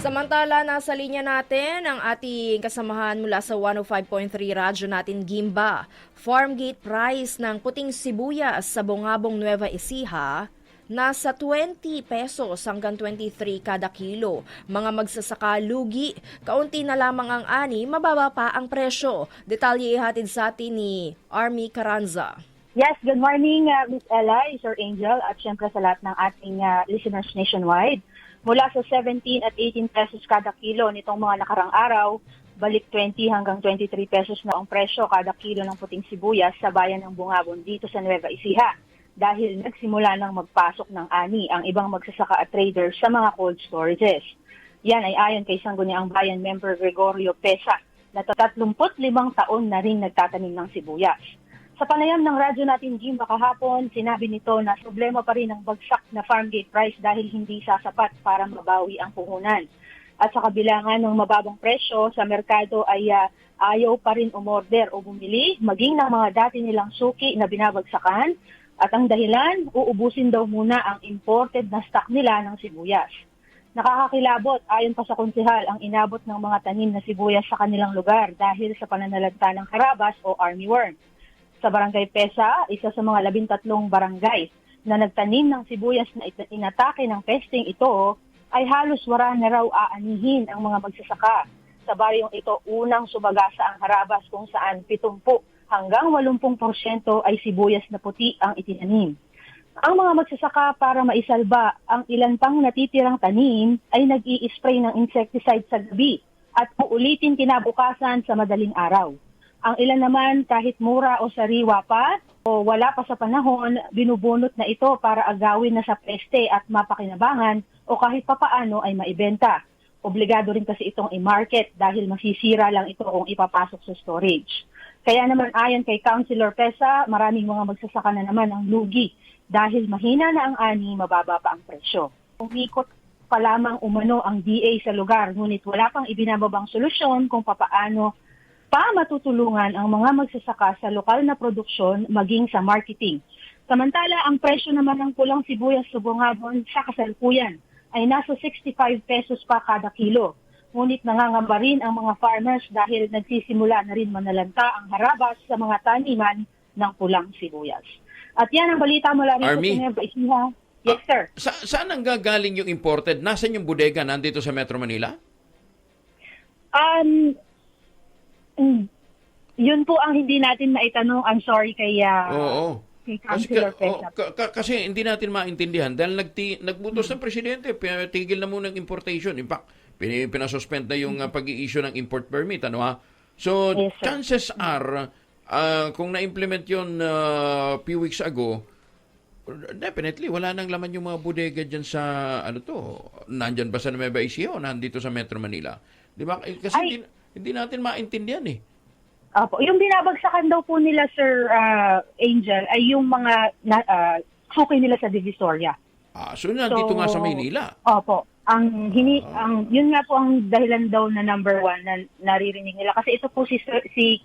Samantala, nasa linya natin ang ating kasamahan mula sa 105.3 radyo natin Gimba. Farmgate price ng puting sibuyas sa Bongabong Nueva Ecija nasa 20 pesos hanggang 23 kada kilo. Mga magsasaka lugi, kaunti na lamang ang ani, mababa pa ang presyo. Detalye ihatid sa atin ni Army Caranza. Yes, good morning, uh, Miss Ella, Sir Angel, at syempre sa lahat ng ating uh, listeners nationwide. Mula sa 17 at 18 pesos kada kilo nitong mga nakarang araw, balik 20 hanggang 23 pesos na ang presyo kada kilo ng puting sibuyas sa bayan ng Bungabon dito sa Nueva Ecija. Dahil nagsimula nang magpasok ng ani ang ibang magsasaka at traders sa mga cold storages. Yan ay ayon kay Sangguniang Bayan member Gregorio Pesa na 35 taon na rin nagtatanim ng sibuyas. Sa panayam ng radyo natin Jim kahapon, sinabi nito na problema pa rin ang bagsak na farm gate price dahil hindi sasapat para mabawi ang puhunan. At sa kabila nga ng mababang presyo sa merkado ay ah, ayaw pa rin umorder o bumili, maging ng mga dati nilang suki na binabagsakan. At ang dahilan, uubusin daw muna ang imported na stock nila ng sibuyas. Nakakakilabot ayon pa sa konsehal ang inabot ng mga tanim na sibuyas sa kanilang lugar dahil sa pananalagta ng karabas o armyworm sa Barangay Pesa, isa sa mga labintatlong barangay na nagtanim ng sibuyas na inatake ng pesting ito, ay halos wala na raw aanihin ang mga magsasaka. Sa baryong ito, unang sumagasa ang harabas kung saan 70 hanggang 80% ay sibuyas na puti ang itinanim. Ang mga magsasaka para maisalba ang ilan pang natitirang tanim ay nag spray ng insecticide sa gabi at uulitin kinabukasan sa madaling araw. Ang ilan naman kahit mura o sariwa pa o wala pa sa panahon, binubunot na ito para agawin na sa peste at mapakinabangan o kahit papaano ay maibenta. Obligado rin kasi itong i-market dahil masisira lang ito kung ipapasok sa storage. Kaya naman ayon kay Councilor Pesa, maraming mga magsasaka na naman ang lugi dahil mahina na ang ani, mababa pa ang presyo. Umikot pa lamang umano ang DA sa lugar, ngunit wala pang ibinababang solusyon kung papaano pa matutulungan ang mga magsasaka sa lokal na produksyon maging sa marketing. Samantala, ang presyo naman ng pulang sibuyas sa Bungabon sa kasalukuyan ay nasa 65 pesos pa kada kilo. Ngunit nangangamba rin ang mga farmers dahil nagsisimula na rin manalanta ang harabas sa mga taniman ng pulang sibuyas. At yan ang balita mula rito Army? sa Ecija. Yes, sir. Sa, saan ang gagaling yung imported? Nasaan yung bodega nandito sa Metro Manila? Um, yun po ang hindi natin maitanong. I'm sorry kay, ah, Oo. kay Kasi, Councilor ka- Pesa. oh, ka- ka- kasi hindi natin maintindihan dahil nagti, nagbutos ng presidente, tigil na muna ng importation. In fact, pin, pinasuspend na yung uh, pag-i-issue ng import permit. Ano ha? So, Yes, sir. chances are, uh, kung na-implement yun uh, few weeks ago, definitely, wala nang laman yung mga bodega dyan sa, ano to, nandyan ba sa Nueva Ecija o nandito sa Metro Manila? Di ba? Eh, Kasi Ay. hindi, hindi natin maintindihan eh. Opo. Yung binabagsakan daw po nila, Sir ah, Angel, ay yung mga na, ah, suki nila sa Divisoria. Ah, so nandito So, nga sa Maynila. Opo. Ang hini Ah. ang yun nga po ang dahilan daw na number one na naririnig nila kasi ito po si si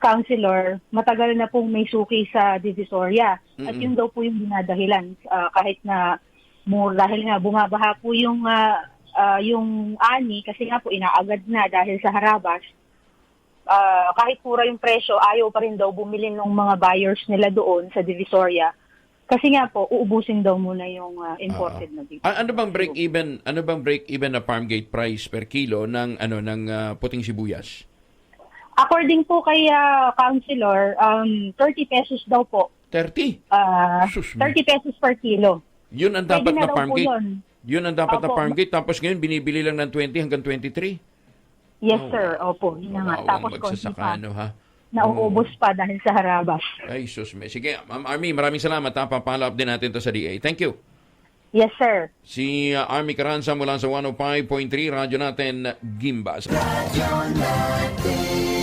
councilor matagal na pong may suki sa Divisoria at Mm-mm. yun daw po yung dinadahilan ah, kahit na more dahil nga bumabaha po yung ah, ah, yung ani kasi nga po inaagad na dahil sa harabas Ah, kahit pura yung presyo ayaw pa rin daw bumili ng mga buyers nila doon sa Divisoria kasi nga po uubusin daw muna yung ah, imported na dito. A- ano bang break even? Ano bang break even na farm gate price per kilo ng ano ng ah, puting sibuyas? According po kay ah, Councilor, um, 30 pesos daw po. 30. ah, Sus, may- 30 pesos per kilo. Yun ang Pwede dapat na na daw farm gate. yun. Yun ang dapat na Opo. farm gate tapos ngayon binibili lang ng 20 hanggang 23. Yes, Oh, sir. Opo, yun na nga. Tapos konti magsasaka, pa. ano, ha? Nauubos pa dahil sa harabas. Ay, sus. Sige, Ma'am Army, maraming salamat. Ha? Papala up din natin to sa DA. Thank you. Yes, sir. Si ah, Army Caranza mula sa 105.3 radyo natin Gimba. Radyo natin